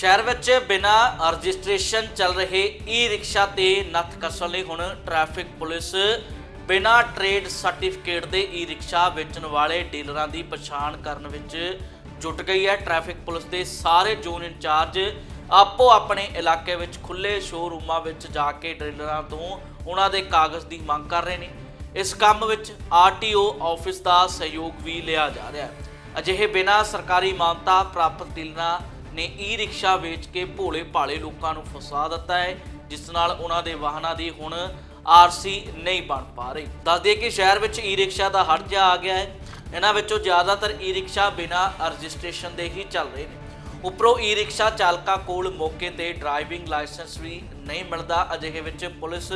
ਸ਼ਹਿਰ ਵਿੱਚ ਬਿਨਾਂ ਰਜਿਸਟ੍ਰੇਸ਼ਨ ਚੱਲ ਰਹੇ ਈ ਰਿਕਸ਼ਾ ਤੇ ਨੱਥ ਕੱਸਣ ਲਈ ਹੁਣ ਟ੍ਰੈਫਿਕ ਪੁਲਿਸ ਬਿਨਾਂ ਟ੍ਰੇਡ ਸਰਟੀਫਿਕੇਟ ਦੇ ਈ ਰਿਕਸ਼ਾ ਵੇਚਣ ਵਾਲੇ ਡੀਲਰਾਂ ਦੀ ਪਛਾਣ ਕਰਨ ਵਿੱਚ ਜੁਟ ਗਈ ਹੈ। ਟ੍ਰੈਫਿਕ ਪੁਲਿਸ ਦੇ ਸਾਰੇ ਜ਼ੋਨ ਇੰਚਾਰਜ ਆਪੋ ਆਪਣੇ ਇਲਾਕੇ ਵਿੱਚ ਖੁੱਲੇ ਸ਼ੋਰੂਮਾਂ ਵਿੱਚ ਜਾ ਕੇ ਡੀਲਰਾਂ ਤੋਂ ਉਹਨਾਂ ਦੇ ਕਾਗਜ਼ ਦੀ ਮੰਗ ਕਰ ਰਹੇ ਨੇ। ਇਸ ਕੰਮ ਵਿੱਚ ਆਰਟੀਓ ਆਫਿਸ ਦਾ ਸਹਿਯੋਗ ਵੀ ਲਿਆ ਜਾ ਰਿਹਾ ਹੈ। ਅਜਿਹੇ ਬਿਨਾਂ ਸਰਕਾਰੀ ਮਾਨਤਾ ਪ੍ਰਾਪਤ ਡੀਲਰਾਂ ਨੇ ਈ ਰਿਕਸ਼ਾ ਵੇਚ ਕੇ ਭੋਲੇ ਭਾਲੇ ਲੋਕਾਂ ਨੂੰ ਫਸਾ ਦਿੱਤਾ ਹੈ, ਜਿਸ ਨਾਲ ਉਹਨਾਂ ਦੇ ਵਾਹਨਾਂ ਦੀ ਹੁਣ ਆਰਸੀ ਨਹੀਂ ਬਣ ਪਾ ਰਹੀ। ਦੱਸ ਕਿ ਸ਼ਹਿਰ ਵਿੱਚ ਈ ਰਿਕਸ਼ਾ ਦਾ ਹੜ ਹਰਜਾ ਆ ਗਿਆ ਹੈ। ਇਹਨਾਂ ਵਿੱਚੋਂ ਜ਼ਿਆਦਾਤਰ ਈ ਰਿਕਸ਼ਾ ਬਿਨਾਂ ਰਜਿਸਟ੍ਰੇਸ਼ਨ ਦੇ ਹੀ ਚੱਲ ਰਹੇ ਨੇ। ਉੱਪਰੋਂ ਈ ਰਿਕਸ਼ਾ ਚਾਲਕਾਂ ਕੋਲ ਮੌਕੇ ਤੇ ਡਰਾਈਵਿੰਗ ਲਾਇਸੈਂਸ ਵੀ ਨਹੀਂ ਮਿਲਦਾ। ਅਜਿਹੇ ਵਿੱਚ ਪੁਲਿਸ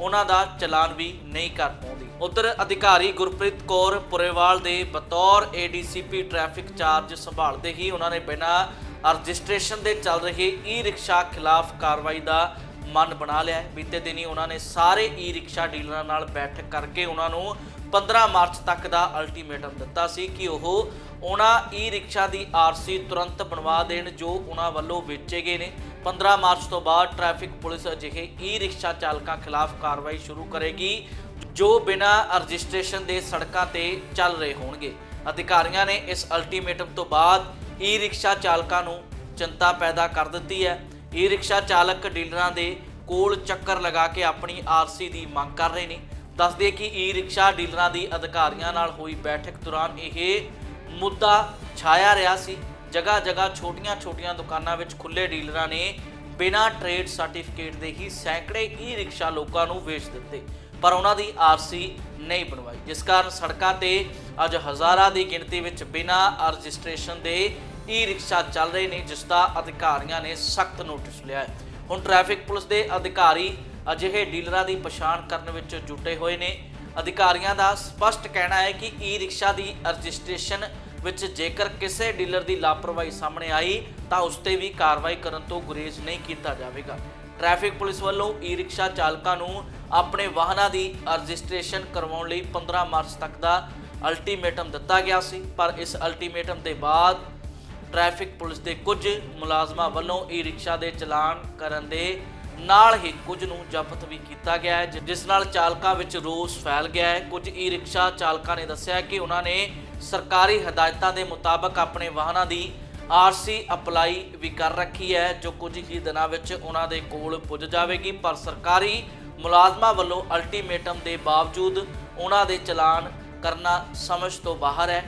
ਉਹਨਾਂ ਦਾ ਚਲਾਨ ਵੀ ਨਹੀਂ ਕਰ ਪਾਉਂਦੀ। ਉਧਰ ਅਧਿਕਾਰੀ ਗੁਰਪ੍ਰੀਤ ਕੌਰ ਪੁਰੇਵਾਲ ਦੇ ਬਤੌਰ ਏਡੀਸੀਪੀ ਟ੍ਰੈਫਿਕ ਚਾਰਜ ਸੰਭਾਲਦੇ ਹੀ ਉਹਨਾਂ ਨੇ ਬਿਨਾਂ ਰਜਿਸਟ੍ਰੇਸ਼ਨ ਦੇ ਚੱਲ ਰਹੇ ਈ ਰਿਕਸ਼ਾ ਖਿਲਾਫ ਕਾਰਵਾਈ ਦਾ ਮਨ ਬਣਾ ਲਿਆ ਹੈ। ਬੀਤੇ ਦਿਨੀ ਉਹਨਾਂ ਨੇ ਸਾਰੇ ਈ ਰਿਕਸ਼ਾ ਡੀਲਰਾਂ ਨਾਲ ਬੈਠਕ ਕਰਕੇ ਉਹਨਾਂ ਨੂੰ 15 ਮਾਰਚ ਤੱਕ ਦਾ ਅਲਟੀਮੇਟਮ ਦਿੱਤਾ ਸੀ ਕਿ ਉਹ ਉਹਨਾਂ ਈ ਰਿਕਸ਼ਾ ਦੀ ਆਰਸੀ ਤੁਰੰਤ ਬਣਵਾ ਦੇਣ ਜੋ ਉਹਨਾਂ ਵੱਲੋਂ ਵੇਚੇ ਗਏ ਨੇ। 15 ਮਾਰਚ ਤੋਂ ਬਾਅਦ ਟ੍ਰੈਫਿਕ ਪੁਲਿਸ ਅਜਿਹੇ ਈ ਰਿਕਸ਼ਾ ਚਾਲਕਾਂ ਖਿਲਾਫ ਕਾਰਵਾਈ ਸ਼ੁਰੂ ਕਰੇਗੀ, ਜੋ ਬਿਨਾਂ ਰਜਿਸਟ੍ਰੇਸ਼ਨ ਦੇ ਸੜਕਾਂ ਤੇ ਚੱਲ ਰਹੇ ਹੋਣਗੇ। ਅਧਿਕਾਰੀਆਂ ਨੇ ਇਸ ਅਲਟੀਮੇਟਮ ਤੋਂ ਬਾਅਦ ਈ ਰਿਕਸ਼ਾ ਚਾਲਕਾਂ ਨੂੰ ਚਿੰਤਾ ਪੈਦਾ ਕਰ ਦਿੱਤੀ ਹੈ। ਈ ਰਿਕਸ਼ਾ ਚਾਲਕ ਡੀਲਰਾਂ ਦੇ ਕੋਲ ਚੱਕਰ ਲਗਾ ਕੇ ਆਪਣੀ ਆਰਸੀ ਦੀ ਮੰਗ ਕਰ ਰਹੇ ਨੇ। ਦੱਸਦੇ ਕਿ ਈ ਰਿਕਸ਼ਾ ਡੀਲਰਾਂ ਦੀ ਅਧਿਕਾਰੀਆਂ ਨਾਲ ਹੋਈ ਬੈਠਕ ਦੌਰਾਨ ਇਹ ਮੁੱਦਾ ਛਾਇਆ ਰਿਹਾ ਸੀ। ਜਗ੍ਹਾ ਜਗ੍ਹਾ ਛੋਟੀਆਂ-ਛੋਟੀਆਂ ਦੁਕਾਨਾਂ ਵਿੱਚ ਖੁੱਲੇ ਡੀਲਰਾਂ ਨੇ ਬਿਨਾਂ ਟ੍ਰੇਡ ਸਰਟੀਫਿਕੇਟ ਦੇ ਹੀ ਸੈਂਕੜੇ ਈ ਰਿਕਸ਼ਾ ਲੋਕਾਂ ਨੂੰ ਵੇਚ ਦਿੱਤੇ, ਪਰ ਉਹਨਾਂ ਦੀ ਆਰਸੀ ਨਹੀਂ ਬਣਵਾਈ। ਜਿਸ ਕਾਰਨ ਸੜਕਾਂ ਤੇ ਅੱਜ ਹਜ਼ਾਰਾਂ ਦੀ ਗਿਣਤੀ ਵਿੱਚ ਬਿਨਾਂ ਰਜਿਸਟ੍ਰੇਸ਼ਨ ਦੇ ਈ ਰਿਕਸ਼ਾ ਚੱਲ ਰਹੇ ਨੇ, ਜਿਸ ਦਾ ਅਧਿਕਾਰੀਆਂ ਨੇ ਸਖਤ ਨੋਟਿਸ ਲਿਆ ਹੈ। ਹੁਣ ਟ੍ਰੈਫਿਕ ਪੁਲਿਸ ਦੇ ਅਧਿਕਾਰੀ ਅਜਿਹੇ ਡੀਲਰਾਂ ਦੀ ਪਛਾਣ ਕਰਨ ਵਿੱਚ ਜੁਟੇ ਹੋਏ ਨੇ। ਅਧਿਕਾਰੀਆਂ ਦਾ ਸਪਸ਼ਟ ਕਹਿਣਾ ਹੈ ਕਿ ਈ ਰਿਕਸ਼ਾ ਦੀ ਰਜਿਸਟ੍ਰੇਸ਼ਨ ਵਿੱਚ ਜੇਕਰ ਕਿਸੇ ਡੀਲਰ ਦੀ ਲਾਪਰਵਾਹੀ ਸਾਹਮਣੇ ਆਈ, ਤਾਂ ਉਸ ਤੇ ਵੀ ਕਾਰਵਾਈ ਕਰਨ ਤੋਂ ਗੁਰੇਜ਼ ਨਹੀਂ ਕੀਤਾ ਜਾਵੇਗਾ। ਟ੍ਰੈਫਿਕ ਪੁਲਿਸ ਵੱਲੋਂ ਈ ਰਿਕਸ਼ਾ ਚਾਲਕਾਂ ਨੂੰ ਆਪਣੇ ਵਾਹਨਾਂ ਦੀ ਰਜਿਸਟ੍ਰੇਸ਼ਨ ਕਰਵਾਉਣ ਲਈ 15 ਮਾਰਚ ਤੱਕ ਦਾ ਅਲਟੀਮੇਟਮ ਦਿੱਤਾ ਗਿਆ ਸੀ, ਪਰ ਇਸ ਅਲਟੀਮੇਟਮ ਦੇ ਬਾਅਦ ਟ੍ਰੈਫਿਕ ਪੁਲਿਸ ਦੇ ਕੁਝ ਮੁਲਾਜ਼ਮਾਂ ਵੱਲੋਂ ਈ ਰਿਕਸ਼ਾ ਦੇ ਚਲਾਨ ਕਰਨ ਦੇ ਨਾਲ ਹੀ ਕੁਝ ਨੂੰ ਜ਼ਬਤ ਵੀ ਕੀਤਾ ਗਿਆ ਹੈ, ਜਿਸ ਨਾਲ ਚਾਲਕਾਂ ਵਿੱਚ ਰੋਸ ਫੈਲ ਗਿਆ ਹੈ। ਕੁਝ ਈ ਰਿਕਸ਼ਾ ਚਾਲਕਾਂ ਨੇ ਦੱਸਿਆ ਕਿ ਉਹਨਾਂ ਨੇ ਸਰਕਾਰੀ ਹਦਾਇਤਾਂ ਦੇ ਮੁਤਾਬਕ ਆਪਣੇ ਵਾਹਨਾਂ ਦੀ ਆਰਸੀ ਅਪਲਾਈ ਵੀ ਕਰ ਰੱਖੀ ਹੈ, ਜੋ ਕੁਝ ਹੀ ਦਿਨਾਂ ਵਿੱਚ ਉਹਨਾਂ ਦੇ ਕੋਲ ਪੁੱਜ ਜਾਵੇਗੀ। ਪਰ ਸਰਕਾਰੀ ਮੁਲਾਜ਼ਮਾਂ ਵੱਲੋਂ ਅਲਟੀਮੇਟਮ ਦੇ ਬਾਵਜੂਦ ਉਹਨਾਂ ਦੇ ਚਲਾਨ ਕਰਨਾ ਸਮਝ ਤੋਂ ਬਾਹਰ ਹੈ।